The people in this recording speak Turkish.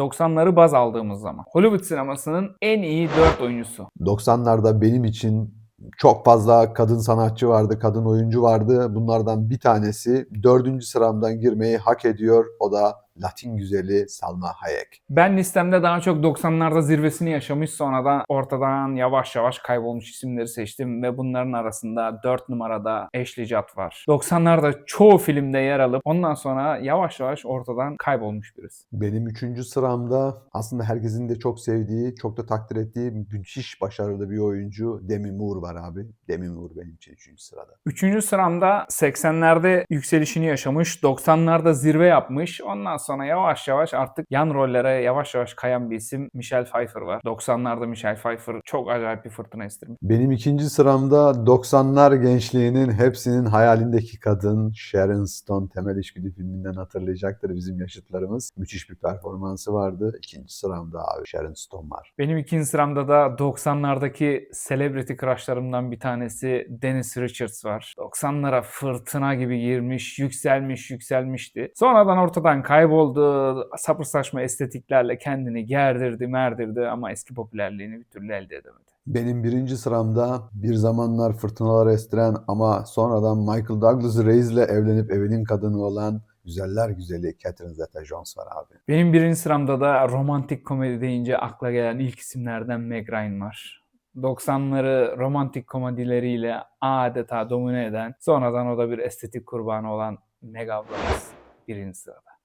90'ları baz aldığımız zaman. Hollywood sinemasının en iyi 4 oyuncusu. 90'larda benim için çok fazla kadın sanatçı vardı, kadın oyuncu vardı. Bunlardan bir tanesi dördüncü sıramdan girmeyi hak ediyor. O da Latin güzeli Salma Hayek. Ben listemde daha çok 90'larda zirvesini yaşamış sonradan ortadan yavaş yavaş kaybolmuş isimleri seçtim ve bunların arasında 4 numarada Ashley Judd var. 90'larda çoğu filmde yer alıp ondan sonra yavaş yavaş ortadan kaybolmuş birisi. Benim üçüncü sıramda aslında herkesin de çok sevdiği, çok da takdir ettiği müthiş başarılı bir oyuncu Demi Moore var abi. Demi Moore benim için üçüncü sırada. Üçüncü sıramda 80'lerde yükselişini yaşamış, 90'larda zirve yapmış. Ondan sonra yavaş yavaş artık yan rollere yavaş yavaş kayan bir isim Michelle Pfeiffer var. 90'larda Michelle Pfeiffer çok acayip bir fırtına estirmiş. Benim ikinci sıramda 90'lar gençliğinin hepsinin hayalindeki kadın Sharon Stone Temel İşgüdü filminden hatırlayacaktır bizim yaşıtlarımız. Müthiş bir performansı vardı. İkinci sıramda abi Sharon Stone var. Benim ikinci sıramda da 90'lardaki celebrity crushlarımdan bir tanesi Dennis Richards var. 90'lara fırtına gibi girmiş, yükselmiş, yükselmişti. Sonradan ortadan kayboldu. Sapır saçma estetiklerle kendini gerdirdi, merdirdi ama eski popülerliğini bir türlü elde edemedi. Benim birinci sıramda bir zamanlar fırtınalar estiren ama sonradan Michael Douglas Reis'le evlenip evinin kadını olan güzeller güzeli Catherine Zeta-Jones var abi. Benim birinci sıramda da romantik komedi deyince akla gelen ilk isimlerden Meg Ryan var. 90'ları romantik komedileriyle adeta domine eden, sonradan o da bir estetik kurbanı olan Meg ablamız birinci sırada.